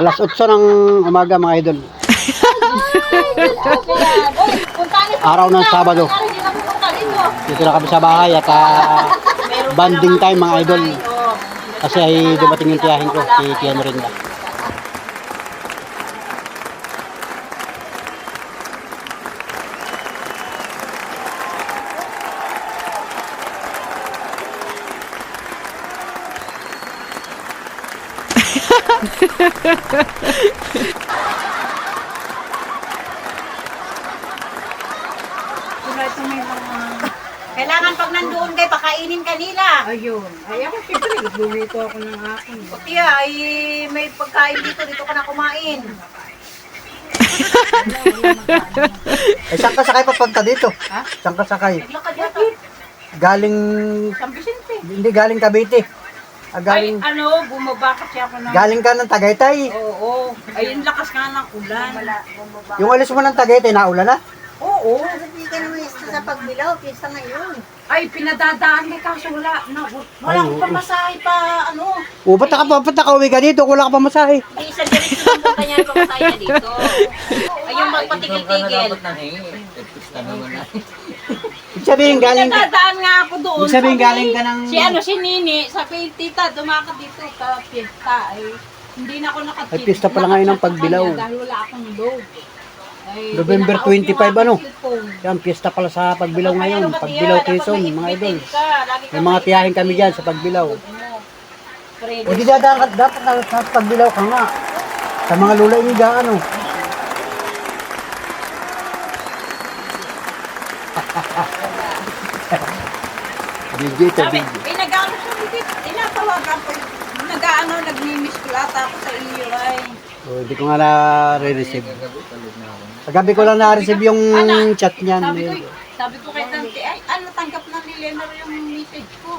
Alas 8 ng umaga mga idol. Araw ng Sabado. Dito na kami sa bahay at ah, banding time mga idol. Kasi ay dumating yung tiyahin ko, si Tia Norinda. Kailangan pag nandoon kay pakainin kanila. Ayun. Ay, ako siyempre, nagluluto ako ng akin. Pati ay may pagkain dito, dito ka na kumain. Eh, saan ka sakay papunta dito? Ha? Saan ka sakay? Galing, San Vicente. hindi galing Cavite. Ah, Ay, galing, ano, bumaba kasi ako ng... galing ka ng Tagaytay. Oo. Ayun, lakas nga ng ulan. Yung alis mo ng Tagaytay, naulan na? Oo. Hindi ka naman isa sa pagbilaw, pista ngayon. Ay, pinadadaan may kaso wala. Na, walang oo. pamasahe pa, ano. O, ba't ka, ba't ka uwi ka dito? Wala ka pa masahe. Hindi isa diretso ng punta niya yung pamasaya dito. Ayun, magpatigil-tigil. Ibig sabihin, galing ka, Pinadadaan nga ako doon. ibig sabihin, Sabi- galing ka ng... Si ano, si Nini, sabi, tita, dumakad dito sa piyesta. Ay, hindi na ako nakatid. Ay, piyesta pala ngayon ng pagbilaw. Dahil wala akong load. November pinaka-off 25 yung ano? Yan, piyesta pala sa pagbilaw ngayon. Kaya Pagbilaw dapat Quezon, mga idol. ka. Ka May mga tiyahin kami dyan sa pagbilaw. Freddy. O di ka, dapat na, sa pagbilaw ka nga. Sa mga lula yung ano. Ito, Sabi, video. eh, nag-ano siya, hindi, tinatawagan ko. Nag-ano, nag-miss ko lata ako sa iyo, ay. Hindi ko nga na-receive. Gabi ko lang na-receive yung chat niyan. Sabi ko, sabi ko kay Tante, ay, ano, tanggap na ni Lenor yung message ko.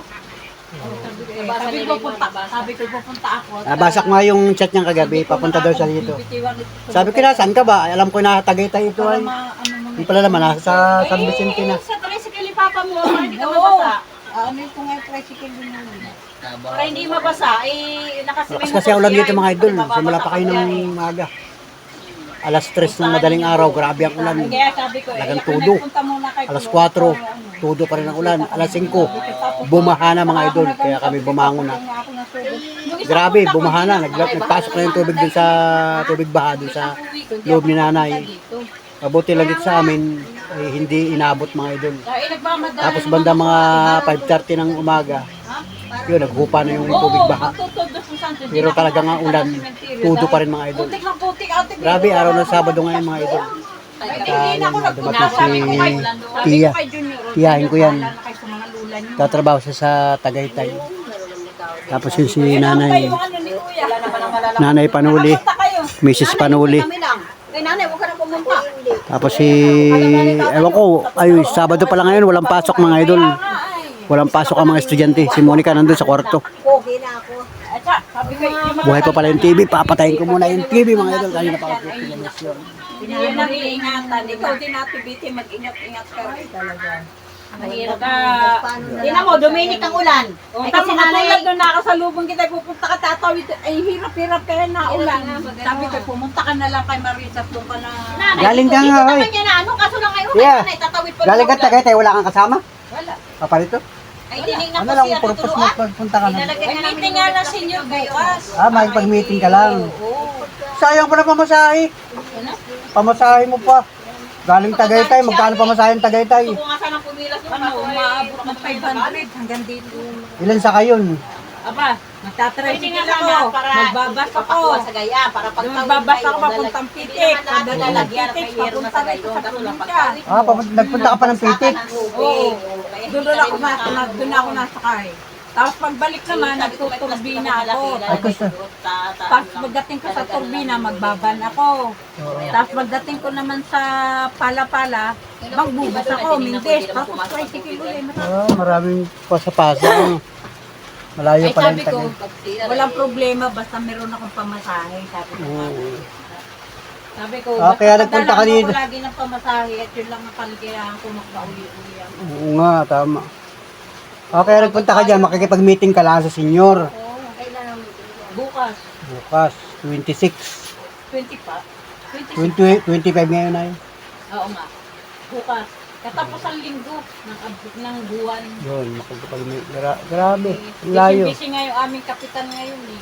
Oh, sabi ko, eh, sabi ko, pupunta, sabi ko, pupunta ako. Nabasa ko nga yung chat niyang kagabi, papunta daw siya dito. Bitiwan ito. Sabi ko na, saan ka ba? Alam ko na Tagaytay ito ay. ma- ano mo Hindi pala naman, nasa San Vicente na. Eh, sa tricycle ni Papa mo, hindi ka mabasa. Ah, ano yung yung tricycle din mo? Para hindi mabasa, eh, nakasimin Malakas kasi ulan dito mga idol. Simula pa kayo ng umaga. Alas 3 ng madaling araw, grabe ang ulan. Eh, kung tudo. Alas Kuya, 4, tudo pa rin ang ulan. Alas 5, bumaha na mga idol. Kaya kami bumangon na. Grabe, bumaha na. Nag, nagpasok na yung tubig dun sa tubig baha dun sa loob ni nanay. Mabuti lang dito sa amin, eh, hindi inabot mga idol. Tapos banda mga sa 5.30 ng umaga? Yun, naghupa na yung tubig baha. Pero na talaga nga ulan, tudo pa rin mga idol. Putik ng putik, ate. Grabe, araw ng Sabado ngayon mga idol. Na ako Ayan, nagpunta. dumating kay, si Tia. kay Tiyahin ko yan. na. Tatrabaho siya sa Tagaytay. Tapos yun si nanay, ano nanay Panuli. Mrs. Panuli. Lang. Eh, nanay, huwag ka na pumunta. Tapos si, ewan ko, ay, Sabado pala ngayon, walang pasok mga idol. Ay. Walang pasok ang mga estudyante. Si Monica nandun sa kwarto. Buhay pa pala yung TV, papatayin ko muna yung TV mga idol. Kanina pa ako pinag-mission. Yun ang iingatan. Ikaw din Biti, mag-ingat-ingat ka rin talaga. Mahirap Ka, Tingnan mo, Dominic ang ulan. Oh, Eh, kasi nanay, nanay, doon nakasalubong kita, pupunta ka tatawid. Ay, hirap-hirap kaya na ulan. Sabi ko, pumunta ka na lang kay Marisa, doon ka na. nanay, Galing ka nga, naman oy. niya na ano, kaso lang ngayon, Yeah. nanay, tatawid pa Galing ka. Tagaytay, wala kang kasama? Wala. Papalito? Ay, dinig na Ano po lang siya ang purpose mo pagpunta ka na? Namin meeting nga na senior bukas. Ah, makipag-meeting ka lang. Oo. Sayang pala pamasahe. Ano? Pamasahe mo pa. Galing Tagaytay, magkano pamasahe ng Tagaytay? Ko nga sana pumilas yung Ano, ay- umaabot ng 500 hanggang dito. Ilan sa kayon? Aba, magtatricycle ako. Magbabas ako. sa gaya, para pag Magbabas ako papuntang pitik. Pagdating ng papunta sa rito gayon. sa probinsya. Ah, papunta, nagpunta ka pa ng pitik. Oo. Doon doon ako doon ako nasakay. Tapos pagbalik naman, nagtuturbina ako. Ay, gusto. Tapos pagdating ko sa turbina, magbaban ako. Tapos pagdating ko naman sa pala-pala, magbubas ako, mindes. Tapos tricycle ulit. Ah, maraming pasa-pasa. Malayo Ay pala sabi yung ko, walang problema basta meron akong pamasahe. Sabi ko. Oo. Sabi ko, Ah, basta kaya nagpunta ka padala mo dito. ako lagi ng pamasahe at yun lang ang kaligayahan ko magpauli-uli ako. Oo nga, tama. Ah, kaya nagpunta ka dyan, makikipag-meeting ka lang sa senior. Oo, kailangan bukas bukas. Bukas, 26. 20 pa. 26. 20, 25 ngayon ay. Oo nga. Bukas. Katapos ang linggo ng, ng buwan. Yun, makagpag gra Grabe, layo. Busy nga yung aming kapitan ngayon eh.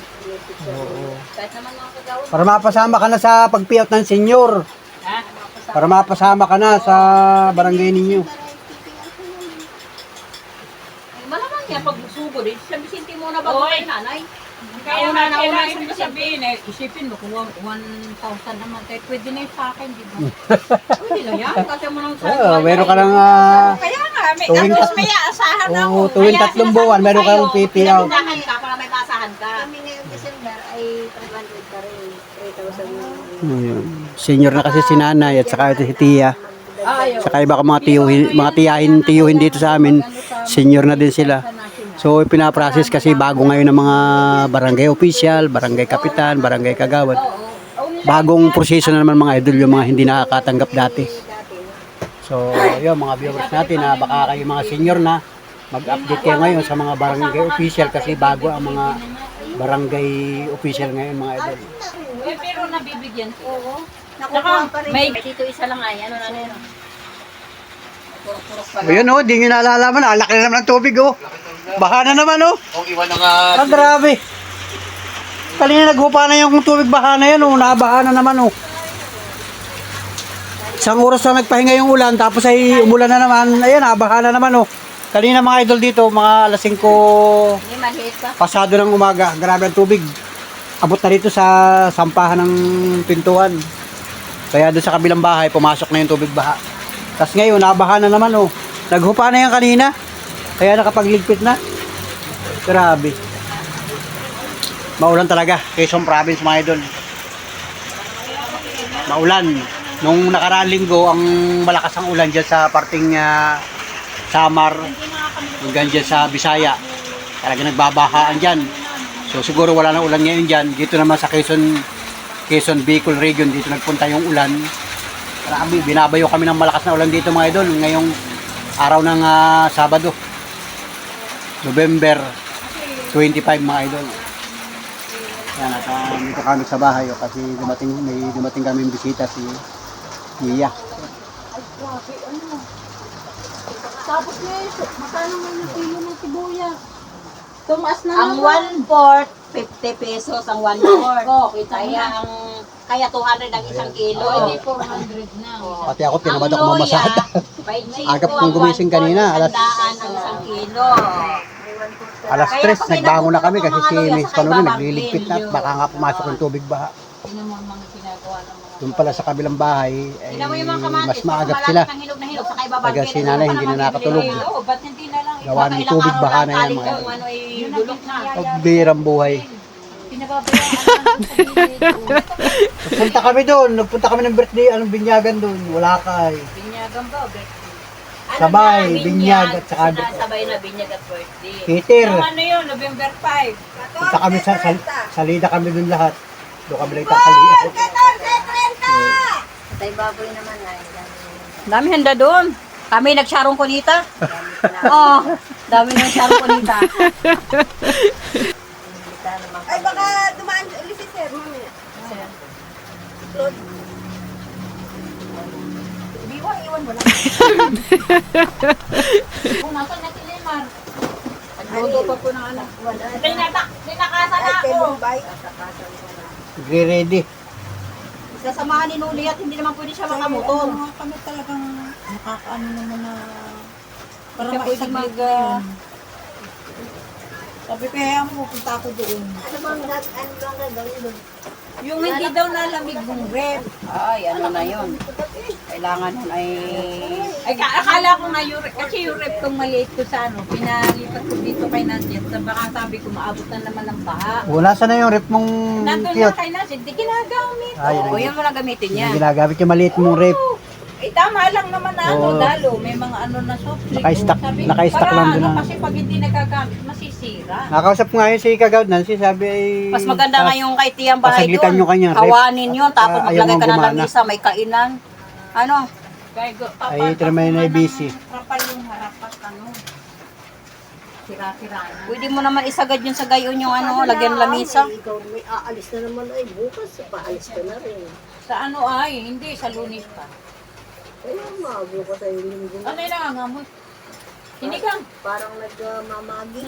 Oo. Kahit naman mga kagawad. Para mapasama ka na sa pag-payout ng senyor. Ha? Para mapasama ka na sa barangay ninyo. Malamang niya pag sugo din. Sa Vicente muna bago Oy. kay nanay. Kaya nga, kailangan Vicente. sabihin eh, isipin mo kung 1,000 naman, kahit pwede na yun sa akin, di ba? Hindi lang yan. Kasi mo nang Oo, meron ka lang ah, Kaya nga, may, Tuwing- tapos may aasahan ako. Oo, tuwing Kaya tatlong sinasabi buwan, ko meron sa'yo, kang pipiyaw. Pinagdahan ka para may basahan ka. Kami ngayong December ay 500 pa rin. 3,000 yung Ayun. Senior na kasi si nanay at saka si Tia. Ayaw. Saka iba ka mga tiyuhin, mga tiyahin, tiyuhin dito sa amin. Senior na din sila. So pinaprocess kasi bago ngayon ng mga barangay official, barangay kapitan, barangay kagawad. Bagong proseso na naman mga idol yung mga hindi nakakatanggap dati. So yun mga viewers natin na baka kayo mga senior na mag-update kayo ngayon sa mga barangay official kasi bago ang mga barangay official ngayon mga idol. Pero nabibigyan ko. Nakukuha pa rin. May Dito isa lang ay. Ano na yun? Ayun oh, di nyo nalalaman. Ang laki na naman ng tubig oh. Baha na naman oh. Kung iwan na nga, Ah, grabe. Kanina naghupa na yung tubig baha na yan oh. Nabaha na naman oh. Isang oras na nagpahinga yung ulan tapos ay umulan na naman. Ayan, nabaha na naman oh. Kanina mga idol dito, mga alas 5 Hindi maliit pa. pasado ng umaga. Grabe ang tubig. Abot na dito sa sampahan ng pintuan. Kaya doon sa kabilang bahay, pumasok na yung tubig baha. Tapos ngayon, nabaha na naman oh. Naghupa na yan kanina. Kaya nakapagligpit na. Grabe. Maulan talaga. Quezon Province mga idol. Maulan. Nung nakaraang linggo, ang malakas ang ulan dyan sa parting ah, Samar, hanggang dyan sa Bisaya. Talaga nagbabahaan dyan. So siguro wala na ulan ngayon dyan. Dito naman sa Quezon, Quezon Bicol region, dito nagpunta yung ulan. Marami, binabayo kami ng malakas na ulan dito mga idol. Ngayong araw ng ah, Sabado. November 25 mga idol. Yan, at ah, dito kami sa bahay oh, kasi dumating, may dumating kami bisita si Mia. Tapos ngayon, magkano nga yung kilo ng sibuya? Tumaas na Ang naman. 1 fourth, 50 pesos ang 1 fourth. Oh, kita Kaya mo. ang kaya 200 ang isang kilo. Oh, hindi 400 na. Pati ako tinamad ako mamasada. Agap kong kung gumising kanina, alas- ang isang kilo. Alas Kaya 3, pag nagbangon na kami kasi si Miss sakay Panuri babang nagliligpit na at baka nga pumasok yung tubig baha. Yun ang mga ginagawa ng mga Doon pala sa kabilang bahay, ay Tingnan mo yung mga kamatis. mas maagap sila. ng hinog na hinog, sakay babang Taga si nanay hindi na nakatulog. Oo, ba't hindi na lang Gawa ng tubig lang na yan mga kung ano na. Pagbirang buhay. lang. Nagpunta kami doon, nagpunta kami ng birthday, anong binyagan doon, wala ka eh. Binyagan ba? o birthday? Ano Sabay, na, binyag at saka- Sinasabay na binyag at birthday. Peter, Yung ano yun, November 5. punta kami sa, sa salida kami doon lahat. Doon kami nagtasalida. Tay baboy naman ay. Dami handa doon. Kami nagsarong kunita. Oo, dami ng sarong kunita. Ay baka dumaan ulit si sir mamaya. Iwan, iwan mo lang. Kung nasan na si Lemar. Nagluto pa po ng anak. Tinata, tinakasan Ay kay ako. Bombay. Nagre-ready. Sasamahan ni Nuli at hindi naman pwede siya makamotor. Mga kami talagang nakakaano naman na para Siya pwede maisaglig mag- yun. Sabi ko, kaya mo pupunta ako doon. Ano bang gag- ano bang gagawin doon? Yung hindi daw nalamig ng rep. Ay, ano na yun. Kailangan nun ay... Ay, ka- akala ko nga yung rep, kasi yung rep kong maliit ko sa ano, pinalipat ko dito kay Nancy at baka sabi ko maabot na naman ng baha. Wala sana yung rep mong Nandun na kay Nancy, di ginagamit. Ay, O, yun mo lang gamitin niya. yung ginagamit yung maliit mong rep. Eh, tama lang naman na ano, Oo. dalo. May mga ano na soft drink. Naka-stock- Sabi ko, naka-stock para lang ano, doon na- Kasi pag hindi nagagamit, masisira. Nakausap ko nga yun si Kagawad Nancy, sabi ay... Mas maganda nga yung kay Tiyang bahay Pasaglitan doon. yung kanya, rep. Kawanin yun, tapos Ah, ayaw maglagay mong ka na ng gumana. isa, may kainan. Ano? Ay, ito naman yun ay busy. Kapal yung harapat, ano. sira-sira na. Pwede mo naman isagad yun sa gayon yung ano, lagyan lamisa. Ikaw may aalis na naman ay bukas, paalis ka na rin. Sa ano ay, hindi, sa lunis pa. Kaya mabukas ay linggo na. Ano yung nangangamoy? Sinigang. Parang nagmamagi.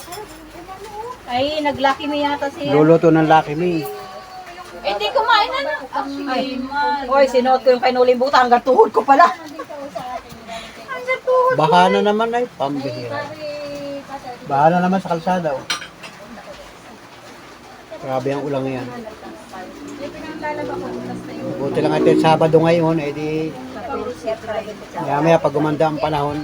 Ay, naglaki mo yata si... Luluto ng Lucky Me. Eh, di kumain na na. Ay, man. Oy, sinuot ko yung kainuling buta hanggang tuhod ko pala. Baha na naman ay pambihira. Baha na naman sa kalsada. Oh. Grabe ang ulang yan. Buti lang ito yung Sabado ngayon, eh di... Maya pag gumanda ang panahon,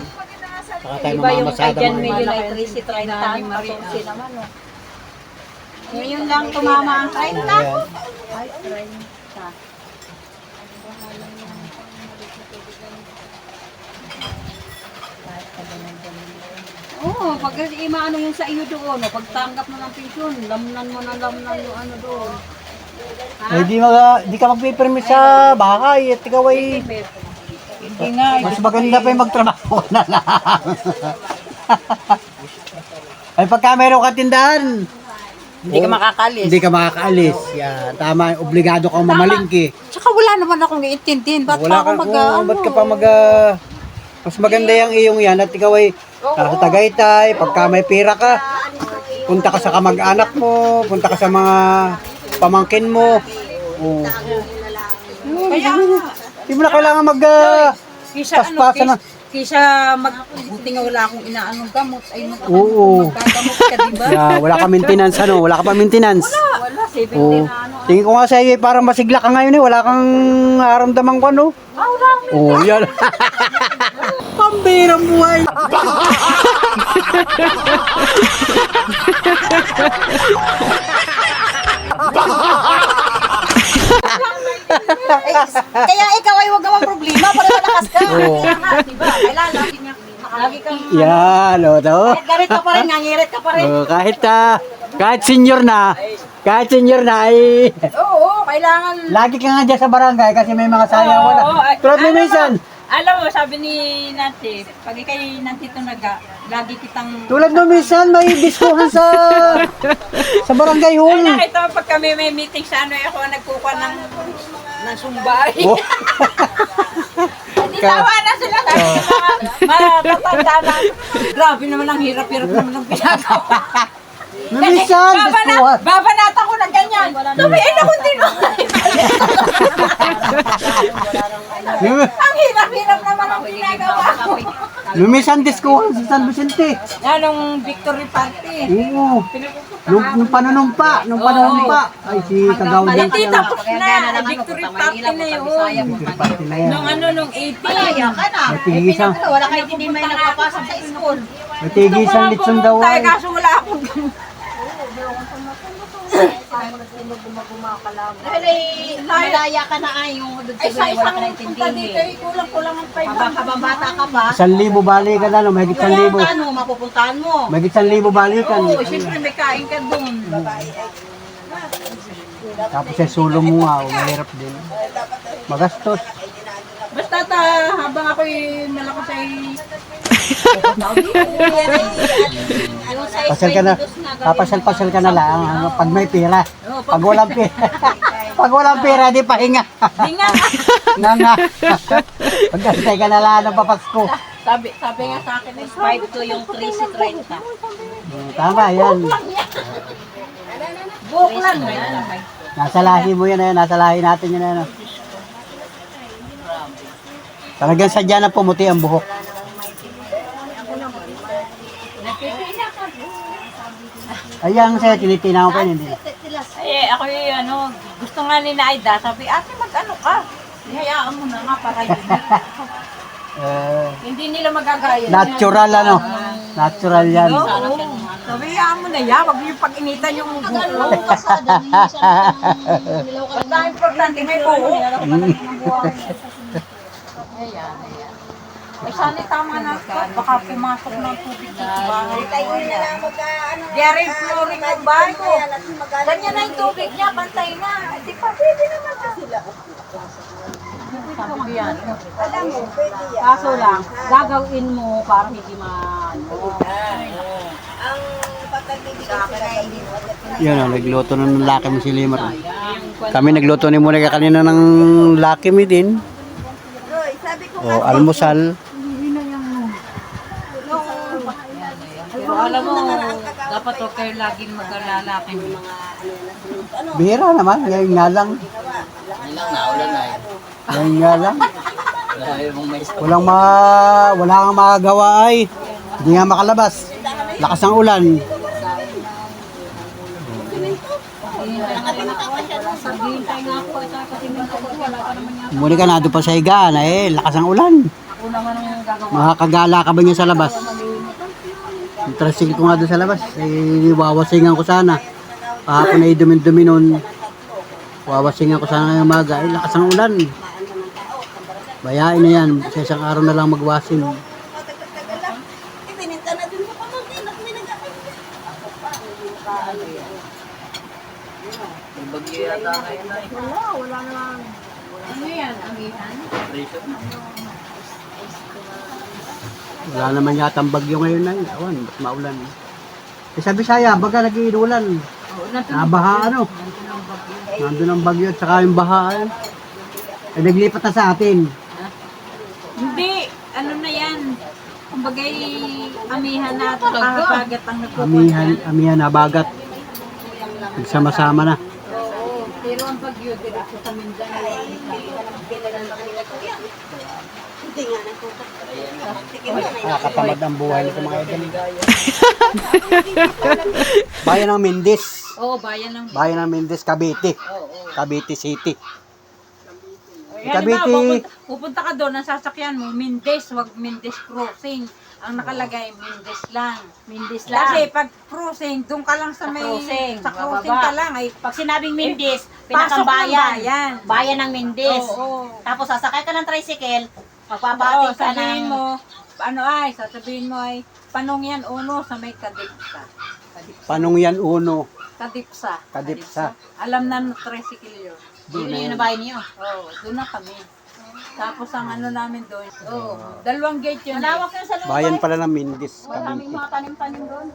saka tayo Iba yung mamamasada kay Jan mga Mayo na 30, 30, masunsi naman. Oh. Ngayon lang tumama ang 30. Ayan. Oo, pag imaano yung sa iyo doon, oh, pagtanggap mo ng pensyon, lamnan mo na lamnan yung ano doon. Eh, di, mag, di ka magpipermit sa bahay at ikaw ay Hindi nga. mas maganda pa yung magtrabaho ka na lang. ay pagka mayroon ka tindahan, Hindi ka makakalis. hindi ka makakaalis. Yan, tama, obligado kang mamalingki. Tsaka wala naman akong iintindihin. Ba't Wala pa ako mag oo, ba't ka pa mag, ah, mas maganda yung iyong yan at ikaw ay nasa Tagaytay, pagka may pira ka, punta ka sa kamag-anak mo, punta ka sa mga pamangkin mo. Oh. Kaya nga. Hindi mo na kailangan mag, ah, Kisa ano, Paspasan na. Kisa mag, buti nga wala akong inaanong gamot. Ay, mag, Oo. magkagamot ka, diba? Yeah, wala ka maintenance ano, wala ka pa maintenance. Wala, 70 Oo. na ano. Tingin ko nga sa iyo, eh, parang masigla ka ngayon eh, wala kang aramdaman ko ano. Ah, wala. Oo, oh, yan. Pambirang buhay. Kaya ikaw ay huwag naman problema para malakas ka. Oo. Diba? Kailangan lagi niya. Lagi kang Yan, o to. Kahit garit ka pa rin, nangirit ka pa rin. Oh, kahit ah, kahit senior na, kahit senior na ay Oo, kailangan. lagi ka nga dyan sa barangay kasi may mga sayang wala. Oo, ay- Tulad ni alam mo, minsan, Alam mo, sabi ni Nancy, pag ikay nandito naga, lagi kitang... tulad no minsan may diskuhan sa sa barangay Ay, hall. nakita mo pag kami may meeting sa ano, ako nagkukuha ng, ng sumbay. Oh. Tawa na sila kasi mga matatanda na. Grabe naman ang hirap-hirap naman ang pinagawa. No minsan, Babana, diskuhan. Ko ganyan. Sabi, eh, naku, din Ang hirap-hirap naman ang pinagawa ko. No minsan diskuhan sa San Vicente. Anong victory party? Oo. Nung, nung panunumpa, nung panunumpa. Ay, si Kagaw din Hindi, tapos na. Victory party na yun. Pati na yan. Nung ano, nung 18. May tigisan, Wala kahit hindi may nagpapasok sa school. may tigisan litson daw Tayo ay. kaso wala akong Dahil ay malaya ka na ay yung doon Ay, sa sa wala ka isang na punta dito, intindihin. eh, kulang-kulang ang Habang 500. habang bata ka pa, Isang libo balikan na, no? may isang libo. ano, mapupuntahan mo. May isang libo balikan. Oo, siyempre may kain ka doon. Tapos yung sulo mo nga, oh, mahirap din. Magastos. Basta ta, habang ako'y malakas ay... Pasal ka na, papasal-pasal ka na lang ano, pag may pera. Pag walang pera, pag walang pera, di pahinga. Di nga, nga. Pagkastay ka na lang ng papasko. sabi, sabi nga sa akin, eh, 5 to yung 3 si 30. Hmm, Tama, yan. buhok lang yan. Nasa lahi mo yan, eh. nasa lahi natin yan. Ano. Talagang sadya na pumuti ang buhok. Ayan sa'yo, tinitinaw ko yun, hindi. Ay, ako yung ano, gusto nga ni Naida, sabi, ate mag-ano ka? Hayaan mo na nga para yun. Eh, Hindi nila magagaya. natural ano. Natural yan. Oo. Sabi, hayaan mo na yan, wag yung pag-initan yung buhok. Basta importante may buhok. Ay, sana tama na ito. Baka pumasok ng tubig dito sa bahay. Tayo na lang mag ano. Diary flooring ng mag Ganyan na yung tubig niya, pantay na. Di pa, pwede naman na sila. Sabi yan. Alam mo, pwede yan. Kaso lang, gagawin mo para hindi ma... Ang Yan o, nagluto na ng laki mo si Limar. Kami nagluto ni Monica kanina ng laki mi din. O, almusal. Pero alam mo, dapat huwag kayo laging mag-alalaking. Bihira naman, ngayon nga lang. Ngayon nga lang. Walang ma wala kang magagawa ay. Hindi nga makalabas. Lakas ng ulan. Muli ka na doon pa sa higaan eh. Lakas ng ulan. Makakagala ka ba niya sa labas? Tricycle ko nga doon sa labas. Eh, ko sana. Kahapon ay dumin-dumi nun. Wawasingan ko sana ngayong maga. Eh, lakas ng ulan. Bayain na yan. Sa isang araw na lang magwasin. Ano yan, amihan? Wala naman yata ang bagyo ngayon na yun. Awan, ba't maulan? Eh, sa Bisaya, baga nag-iinulan. Oo, nandun Nabaha ano? Nandun ang bagyo at saka yung baha. Eh, eh naglipat na sa atin. Hindi, ano na yan. Kumbagay, amihan na ito. Kakagat ang nagpupunta. Amihan, amihan na bagat. Nagsama-sama na. Oo, pero ang bagyo, diretso sa Mindanao. Nakakatamad ang buhay nito mga idol. Bayan ng Mindis. Oo, bayan ng... Bayan ng Mindis, Cavite. Oo, oo. Cavite City. Yan, Cavite. Pupunta, pupunta ka doon, ang sasakyan mo, Mindes, wag Mindes Crossing. Ang nakalagay, Mindes lang. Mindis lang. Kasi pag crossing, doon ka lang sa Sa may... crossing, Sa crossing bababa. ka lang. Ay, Pag sinabing Mindis, pasok ng pinakambayan. bayan. Bayan ng Mindis. Oo. Tapos sasakay ka ng tricycle, Oo, magpapatid ka sabihin ng... mo, ano ay, sasabihin mo ay, panong yan uno sa may kadipsa. Kadipsa. Panong yan uno. Kadipsa. Kadipsa. Alam na ng tricycle yun. Yun na yun na bayan niyo. Oo, doon na kami. Tapos ang ano namin doon, oo, dalawang gate yun. Malawak yun sa loob. Bayan pala ng Mindis, Maraming mga tanim-tanim doon.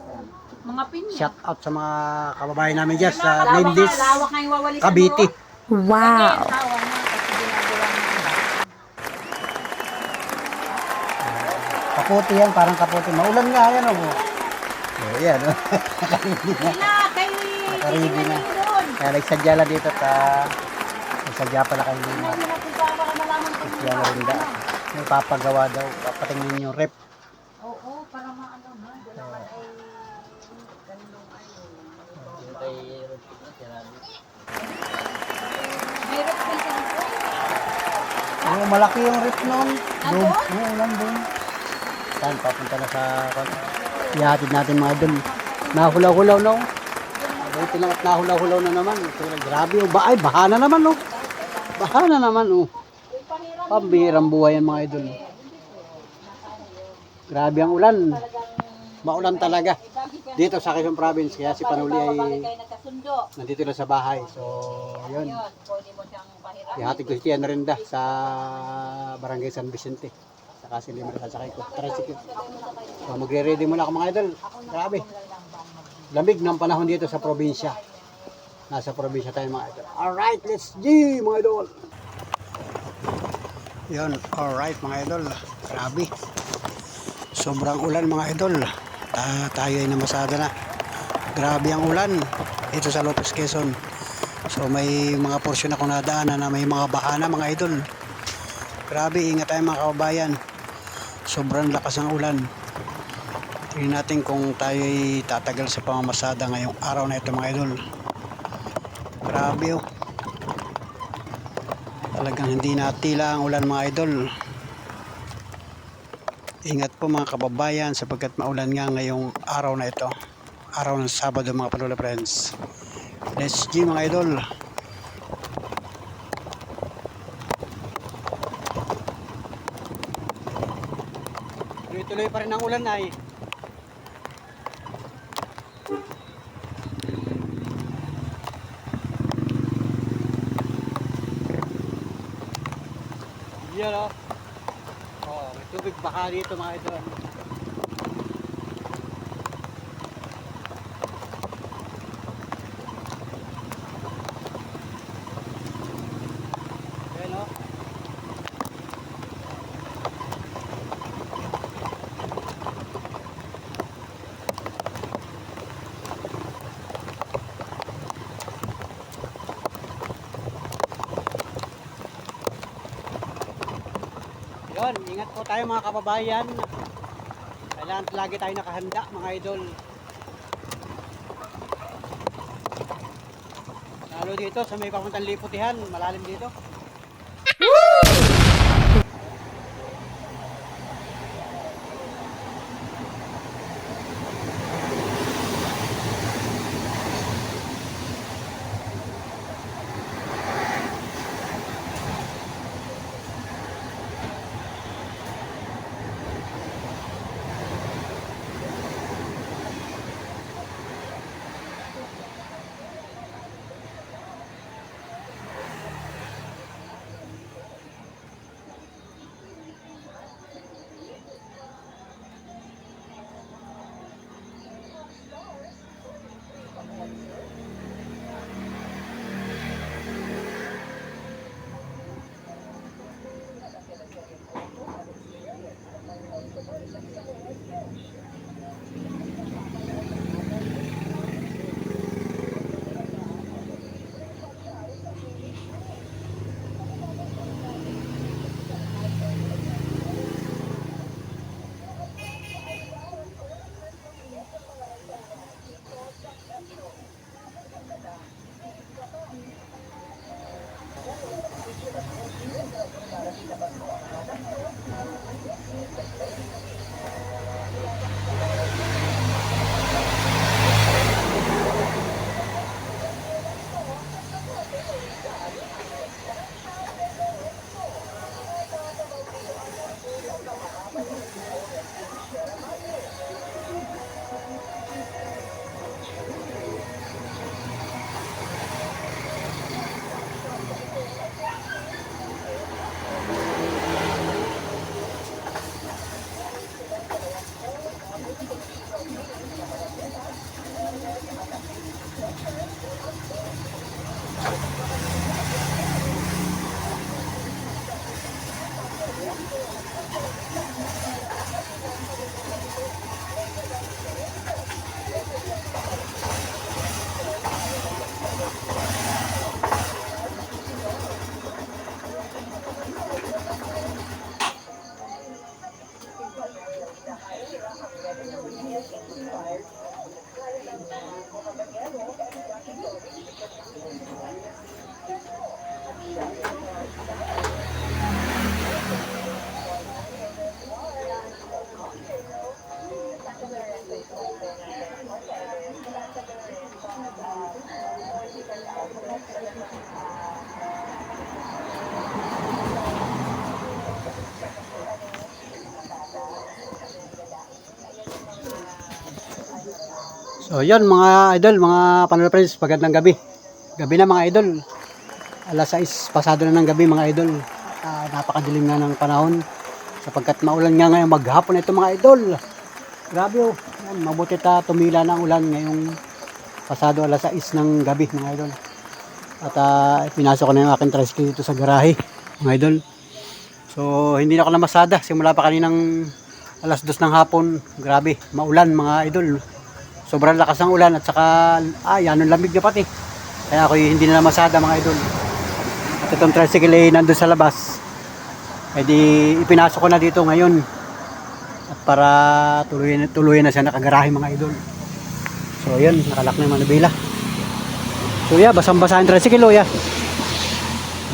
Mga pinya. Shout out sa mga kababayan namin dyan sa Mindis, Cavite. Wow. Kaputi yan, parang kaputi. Maulan nga yan, oh. Oh, yan, oh. Nakarindi na. Kay... Nakarindi na. Kaya nagsadya lang dito at uh, nagsadya pala kayo din. Nagsadya na rin da. May papagawa daw. Papatingin yung rep. Oo, para maano na. Naman ay... Mayroon pa siya dito. Oh, malaki yung rep noon. Doon. Oo, nandun. Saan? Papunta na sa... Ihatid natin mga doon. Nahulaw-hulaw na. oh. Buti lang at nahulaw-hulaw na naman. Ito, grabe oh. Ba ay, baha na naman oh. Baha na naman oh. Pambihirang buhay yan mga idol. Grabe ang ulan. Maulan talaga. Dito sa Quezon Province. Kaya si Panuli ay nandito lang sa bahay. So, yun. Ihatid ko si Tia Narinda sa Barangay San Vicente. Saka si Limar sasakay ko. Tricycle. So magre-ready muna ako mga idol. Grabe. Lamig ng panahon dito sa probinsya. Nasa probinsya tayo mga idol. Alright, let's G mga idol. Yun, alright mga idol. Grabe. Sobrang ulan mga idol. Ta tayo ay namasada na. Grabe ang ulan. Ito sa Lopez Quezon. So may mga porsyon ako nadaanan na may mga bahana mga idol. Grabe, ingat tayo mga kababayan. Sobrang lakas ng ulan. Tingnan natin kung tayo ay tatagal sa pamamasada ngayong araw na ito mga idol. Grabe oh. Talagang hindi natila ang ulan mga idol. Ingat po mga kababayan sapagkat maulan nga ngayong araw na ito. Araw ng Sabado mga palula friends. Let's G mga idol. Tuloy-tuloy pa rin ang ulan ay. Yan o. Oh, may tubig baka dito mga idol. Yan, ingat po tayo mga kababayan. Kailangan lagi tayo nakahanda mga idol. Lalo dito sa may papuntang liputihan, malalim dito. So yun mga idol, mga panonood friends, magandang gabi. Gabi na mga idol. Alas 6 pasado na ng gabi mga idol. Ah, napakadilim na ng panahon. Sapagkat maulan nga ngayon maghapon ito mga idol. Grabe oh. Yan, mabuti ta tumila na ulan ngayong pasado alas 6 ng gabi mga idol. At ah, pinasok ko na yung aking tricycle dito sa garahe mga idol. So hindi na ako namasada simula pa kaninang alas 2 ng hapon. Grabe, maulan mga idol. Sobrang lakas ng ulan at saka ay anong lamig na pati. Kaya ako hindi na namasada mga idol. At itong tricycle ay nandun sa labas. Eh di ipinasok ko na dito ngayon. At para tuloy, tuloy na siya nakagarahe mga idol. So yun, nakalak na yung manubila. So yeah, basang-basa yung tricycle oh yeah.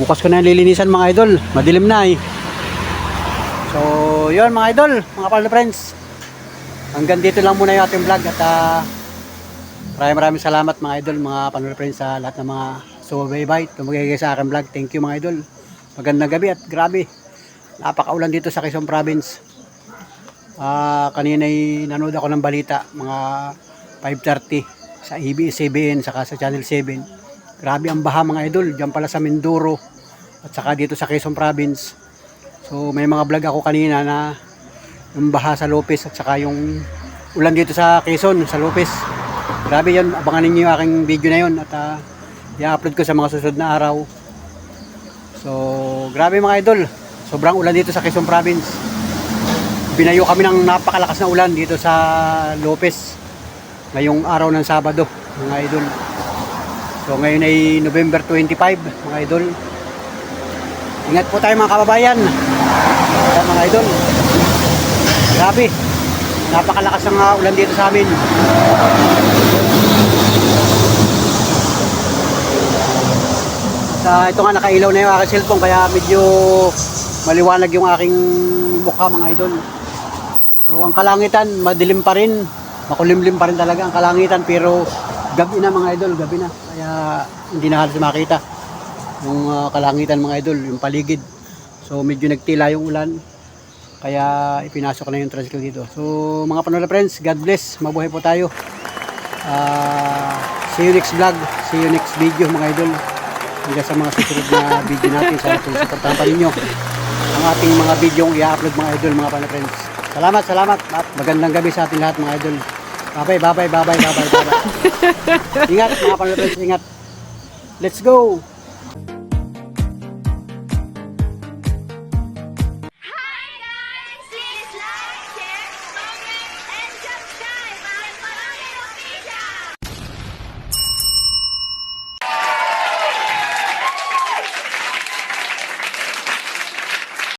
Bukas ko na lilinisan mga idol. Madilim na eh. So yun mga idol, mga pala friends. Hanggang dito lang muna yung ating vlog at ah, maraming maraming salamat mga idol, mga friends sa lahat ng mga subaybay, tumagay sa aking vlog. Thank you mga idol. Magandang gabi at grabe. Napakaulan dito sa Quezon Province. Ah, kanina ay nanood ako ng balita, mga 5.30 sa ABS-CBN saka sa Channel 7. Grabe ang baha mga idol, diyan pala sa Mindoro at saka dito sa Quezon Province. So may mga vlog ako kanina na yung baha sa Lopez at saka yung ulan dito sa Quezon, sa Lopez. Grabe yun, abangan ninyo yung aking video na yun at uh, i-upload ko sa mga susunod na araw. So, grabe mga idol, sobrang ulan dito sa Quezon Province. Binayo kami ng napakalakas na ulan dito sa Lopez ngayong araw ng Sabado, mga idol. So, ngayon ay November 25, mga idol. Ingat po tayo mga kababayan. Ayan, mga idol. Grabe. Napakalakas ng ah, ulan dito sa amin. Sa ito nga nakailaw na yung aking cellphone kaya medyo maliwanag yung aking mukha mga idol. So ang kalangitan madilim pa rin, makulimlim pa rin talaga ang kalangitan pero gabi na mga idol, gabi na. Kaya hindi na halos makita yung ah, kalangitan mga idol, yung paligid. So medyo nagtila yung ulan. Kaya ipinasok na yung tricycle dito. So mga panola friends, God bless. Mabuhay po tayo. Ah, see you next vlog. See you next video mga idol. Hanggang sa mga susunod na video natin. Sana po supportahan pa ninyo ang ating mga video i-upload mga idol, mga panola friends. Salamat, salamat. At magandang gabi sa ating lahat mga idol. Bye-bye, bye-bye, bye-bye, bye-bye. ingat mga panola friends, ingat. Let's go!